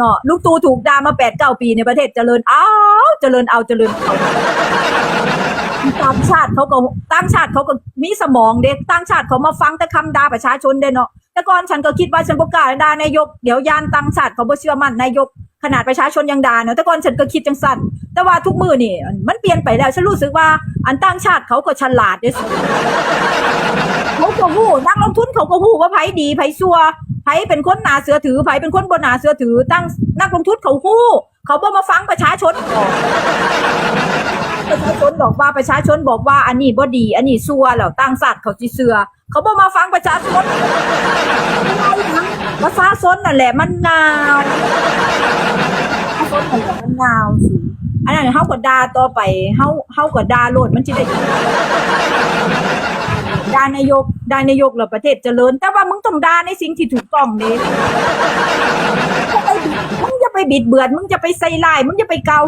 เนาะลูกตูถูกด่ามาแปดเก้าปีในประเทศเจริญเอาเจริญเอาเจริญเอาต่างชาติเขาก็ต่างชาติเขาก็มีสมองเด็กต่างชาติเขามาฟังแต่คำด่าประชาชนเด้เนาะแต่ก่อนฉันก็คิดว่าฉันก็กล้าด่านายก เดี๋ยวยานต่างชาติเขาบ่เชื่อมั่นนายก ขนาดประชาชนยังด่าเนาะแต่ก่อนฉันก็คิดจังสั่นแต่ว่าทุกมือนี่ มันเปลี่ยนไปแล้ว ฉันรู้สึกว่าอันต่างชาติเขาก็ฉลาดเด้สิเขาก็หู้นักลงทุนเขาก็หู้ว่าไผดีไผซัวไผเป็นคนหนาเสือถือไผเป็นคนบนหนาเสือถือตั้งนักลงทุนเขาหู้ เขาบ่มาฟังประชาชนบอก ประชาชนบอกว่าประชาชนบอกว่าอันนี้บ่ดี อันนี้ซัวแล้วตั้งสัตว์เขาจิเสือ เขาบ่มาฟังประชาชนประชาชนนั่นแหละมันงาวประชาชนนั่นแหละมันงาวสิอันนั้นเฮาก็ด่าต่อไปเฮาเฮาก็ด่าโลดมันสิได้ด่านายกด่านายกแล้วประเทศเจริญ แต่ว่ามึงต้องด่าในสิ่งที่ถูกต้องเด้มึงอย่าไปบิดเบือนมึงจะไปใส่ลาย มึงจะไปเกา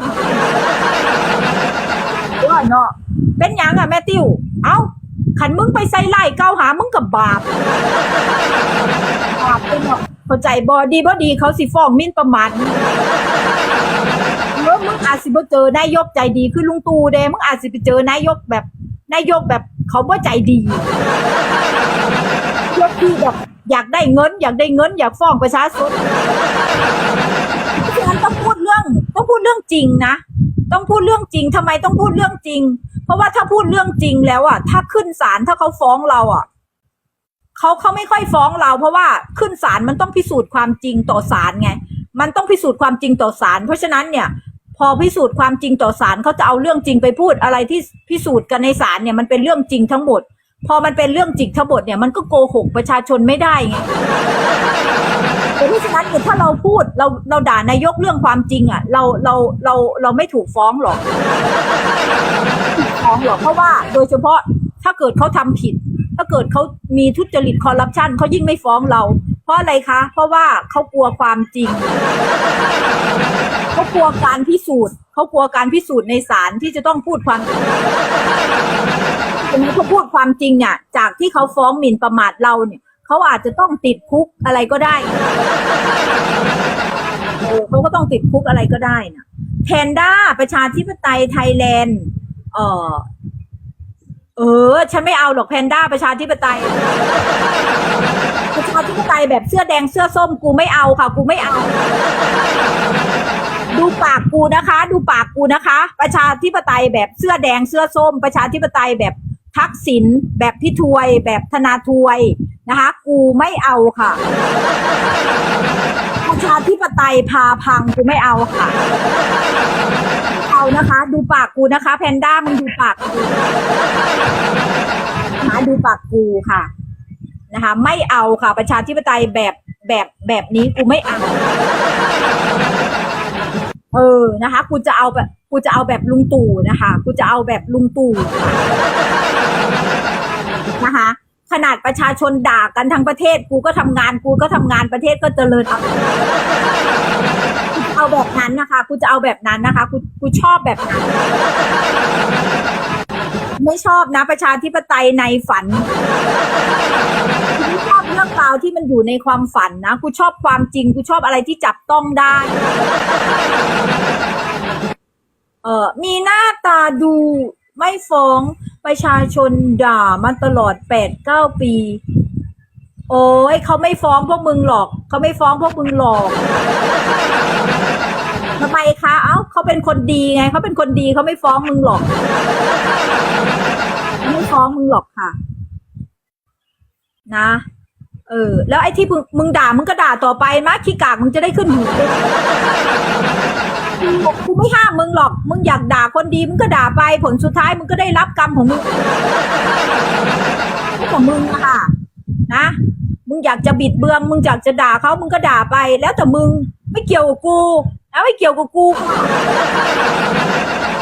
เนาะเป็นหยังอะแม่ติ้วเอ้าขันมึงไปใส่ไลายเกาหามึงกับบาปบาปเป็นเนาะเข้าใจบอดีบอดีเขาสิฟ้องหมิ่นประมาทเมื่อมึงอาจสิบ่เจอนายกใจดีคือลุงตู่เด้มึงอาจสิไปเจอนายกแบบนายกแบบเขาบ่ใจดียกที่แบบอยากได้เงิน อยากได้เงิน อยากฟ้องประชาชนฉะนั้นต้องพูดเรื่องต้องพูดเรื่องจริงนะ ต้องพูดเรื่องจริงทำไมต้องพูดเรื่องจริง เพราะว่าถ้าพูดเรื่องจริงแล้วอะ ถ้าขึ้นศาลถ้าเขาฟ้องเราอะเขาเขาไม่ค่อยฟ้องเรา เพราะว่าขึ้นศาลมันต้องพิสูจน์ความจริงต่อศาลไง มันต้องพิสูจน์ความจริงต่อศาลเพราะฉะนั้นเนี่ย พอพิสูจน์ความจริงต่อศาลเขาจะเอาเรื่องจริงไปพูดอะไรที่พิสูจน์กันในศาลเนี่ยมันเป็นเรื่องจริงทั้งหมด พอมันเป็นเรื่องจริงทั้งหมดเนี่ยมันก็โกหกประชาชนไม่ได้ไง แต่เพราะฉะนั้นถ้าเราพูดเราเราด่านายกเรื่องความจริงอะเราเราเราเราไม่ถูกฟ้องหรอกถูกฟ้องหรอกเพราะว่าโดยเฉพาะถ้าเกิดเขาทำผิด ถ้าเกิดเขามีทุจริตคอร์รัปชันเขายิ่งไม่ฟ้องเรา เพราะอะไรคะ เพราะว่าเขากลัวความจริงเขากลัวการพิสูจน์เขากลัวการพิสูจน์ในศาลที่จะต้องพูดความจริงทีนี้เขาพูดความจริงเนี่ยจากที่เขาฟ้องหมิ่นประมาทเราเนี่ย เขาอาจจะต้องติดคุกอะไรก็ได้เออเขาก็ต้องติดคุกอะไรก็ได้นะแพนด้าประชาธิปไตยไทยแลนด์เออเออ ฉันไม่เอาหรอกแพนด้าประชาธิปไตย ประชาธิปไตยแบบเสื้อแดงเสื้อส้มกูไม่เอาค่ะ กูไม่เอา ดูปากกูนะคะ ดูปากกูนะคะ ประชาธิปไตยแบบเสื้อแดงเสื้อส้ม ประชาธิปไตยแบบทักษิณแบบพี่ทวย แบบธนาทวย นะคะ กูไม่เอาค่ะ ประชาธิปไตยพาพังกูไม่เอาค่ะ เอานะคะ ดูปากกูนะคะ แพนด้ามึงดูปากกูนะดูปากกูค่ะนะคะ ไม่เอาค่ะ ประชาธิปไตยแบบแบบแบบนี้กูไม่เอาเออนะคะกูจะเอาแบบกูจะเอาแบบลุงตู่นะคะกูจะเอาแบบลุงตู่นะคะ ขนาดประชาชนด่ากันทั้งประเทศ กูก็ทำงาน กูก็ทำงานประเทศก็เจริญเอาเอาแบบนั้นนะคะ กูจะเอาแบบนั้นนะคะกูกูชอบแบบนั้น ไม่ชอบนะ ประชาธิปไตยในฝันชอบเรื่องราวที่มันอยู่ในความฝันนะกูชอบความจริงกูชอบอะไรที่จับต้องได้เออมีหน้าตาดูไม่ฟ้อง ประชาชนด่ามาตลอดแปดเก้าปี โอ้ยเขาไม่ฟ้องพวกมึงหรอก เขาไม่ฟ้องพวกมึงหรอกทำไมคะ เอ้าเขาเป็นคนดีไง เขาเป็นคนดีเขาไม่ฟ้องมึงหรอก ไม่ฟ้องมึงหรอกค่ะ นะ เออ แล้วไอ้ที่มึงมึงด่ามึงก็ด่าต่อไปนะขี้กากมึงจะได้ขึ้นหู กูไม่ห้ามมึงหรอก มึงอยากด่าคนดีมึงก็ด่าไปผลสุดท้ายมึงก็ได้รับกรรมของมึงของมึงอะค่ะ นะ มึงอยากจะบิดเบือง มึงอยากจะด่าเขามึงก็ด่าไป แล้วแต่มึงไม่เกี่ยวกับกูนะไม่เกี่ยวกับกู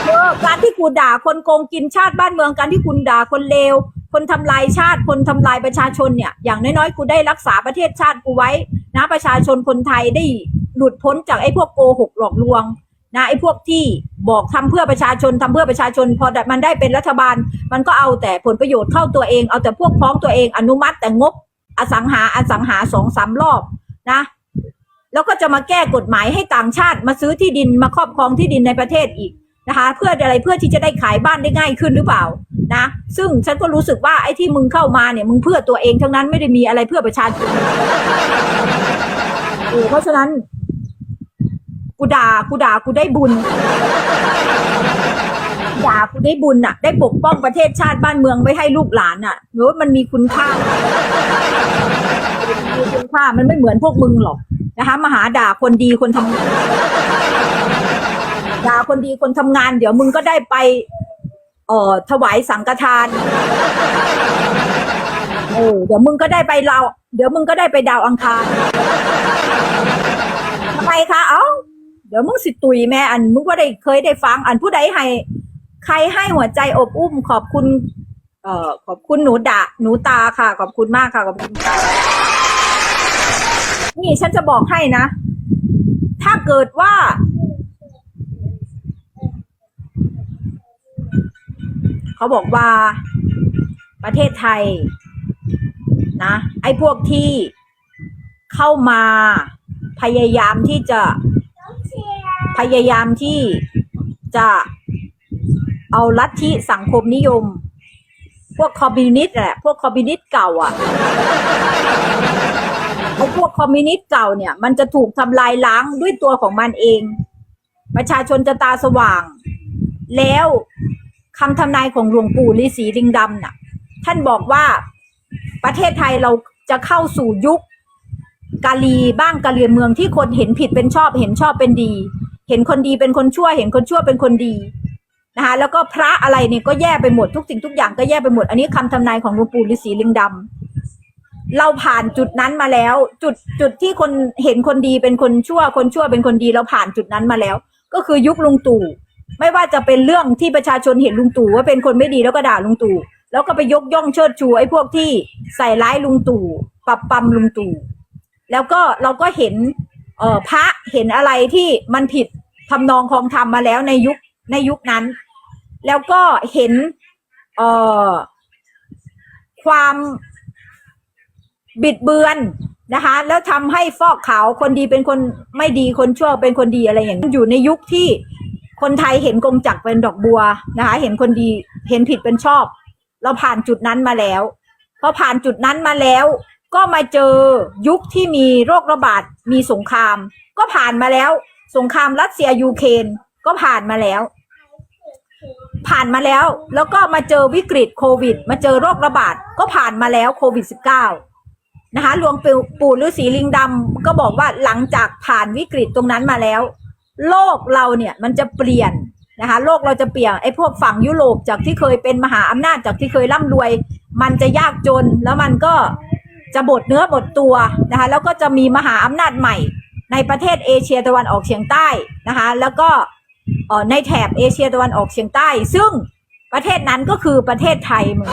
เออการที่กูด่าคนโกงกินชาติบ้านเมืองการที่คุณด่าคนเลวคนทำลายชาติ คนทำลายประชาชนเนี่ย อย่างน้อยๆ กูได้รักษาประเทศชาติกูไว้ นะประชาชนคนไทยได้หลุดพ้นจากไอ้พวกโกหกหลอกลวง นะไอ้พวกที่บอกทำเพื่อประชาชนทำเพื่อประชาชน พอมันได้เป็นรัฐบาล มันก็เอาแต่ผลประโยชน์เข้าตัวเองเอาแต่พวกพ้องตัวเองอนุมัติแต่งบ อสังหาอสังหาสองสามรอบนะแล้วก็จะมาแก้กฎหมายให้ต่างชาติมาซื้อที่ดินมาครอบครองที่ดินในประเทศอีกนะคะ เพื่ออะไรเพื่อที่จะได้ขายบ้านได้ง่ายขึ้นหรือเปล่านะ ซึ่งฉันก็รู้สึกว่าไอ้ที่มึงเข้ามาเนี่ยมึงเพื่อตัวเองทั้งนั้นไม่ได้มีอะไรเพื่อประชาชนเพราะฉะนั้น กูด่ากูด่ากูได้บุญด่ากูได้บุญน่ะ ได้ปกป้องประเทศชาติบ้านเมืองไว้ให้ลูกหลานน่ะหรือว่ามันมีคุณค่ามีคุณค่ามันไม่เหมือนพวกมึงหรอกนะคะมาหาด่าคนดีคนทำงานด่าคนดีคนทำงาน เดี๋ยวมึงก็ได้ไปเอ่อถวายสังฆทานเออเดี๋ยวมึงก็ได้ไปเราวเดี๋ยวมึงก็ได้ไปดาวอังคารทำไมคะ เอ้า เดี๋ยวมึงสิตุยแม่อันมึงก็ได้เคยได้ฟัง อันผู้ใดให้ใครให้หัวใจอบอุ้มขอบคุณ เอ่อขอบคุณหนูดะหนูตาค่ะ ขอบคุณมากค่ะขอบคุณนี่ฉันจะบอกให้นะ ถ้าเกิดว่า เขาบอกว่าประเทศไทย นะ ไอ้พวกที่เข้ามาพยายามที่จะ พยายามที่จะเอาลัทธิสังคมนิยม พวกคอมมิวนิสต์แหละพวกคอมมิวนิสต์เก่าอะไอ้พวกคอมมิวนิสต์เก่าเนี่ย มันจะถูกทำลายล้างด้วยตัวของมันเอง ประชาชนจะตาสว่าง แล้วคำทำนายของหลวงปู่ฤาษีลิงดำน่ะ ท่านบอกว่าประเทศไทยเราจะเข้าสู่ยุคกาลีบ้างกาเลียนเมืองที่คนเห็นผิดเป็นชอบเห็นชอบเป็นดี เห็นคนดีเป็นคนชั่ว เห็นคนชั่วเป็นคนดีนะคะแล้วก็พระอะไรเนี่ยก็แย่ไปหมดทุกสิ่งทุกอย่างก็แย่ไปหมด อันนี้คำทำนายของหลวงปู่ฤาษีลิงดำเราผ่านจุดนั้นมาแล้ว จุดจุดที่คนเห็นคนดีเป็นคนชั่ว คนชั่วเป็นคนดีเราผ่านจุดนั้นมาแล้ว ก็คือยุคลุงตู่ ไม่ว่าจะเป็นเรื่องที่ประชาชนเห็นลุงตู่ว่าเป็นคนไม่ดีแล้วก็ด่าลุงตู่แล้วก็ไปยกย่องเชิดชูไอ้พวกที่ใส่ร้ายลุงตู่ปรับปรำลุงตู่แล้วก็เราก็เห็นเออพระเห็นอะไรที่มันผิด ทำนองคลองธรรมมาแล้วในยุคในยุคนั้น แล้วก็เห็นเอ่อความบิดเบือนนะคะ แล้วทำให้ฟอกขาวคนดีเป็นคนไม่ดีคนชั่วเป็นคนดีอะไรอย่างนี้อยู่ในยุคที่คนไทยเห็นกงจักรเป็นดอกบัวนะคะ เห็นคนดีเห็นผิดเป็นชอบ เราผ่านจุดนั้นมาแล้วพอผ่านจุดนั้นมาแล้ว ก็มาเจอยุคที่มีโรคระบาดมีสงคราม ก็ผ่านมาแล้ว สงครามรัสเซียยูเครนก็ผ่านมาแล้ว ผ่านมาแล้ว แล้วก็มาเจอวิกฤตโควิด มาเจอโรคระบาดก็ผ่านมาแล้วโควิด -19 นะคะหลวงปู่ฤาษีลิงดำก็บอกว่าหลังจากผ่านวิกฤตตรงนั้นมาแล้ว โลกเราเนี่ยมันจะเปลี่ยนนะคะโลกเราจะเปลี่ยนไอ้พวกฝั่งยุโรปจากที่เคยเป็นมหาอำนาจจากที่เคยร่ำรวย มันจะยากจนแล้วมันก็จะบดเนื้อบดตัวนะคะแล้วก็จะมีมหาอำนาจใหม่ ในประเทศเอเชียตะวันออกเฉียงใต้นะคะ แล้วก็ในแถบเอเชียตะวันออกเฉียงใต้ ซึ่งประเทศนั้นก็คือประเทศไทยมึง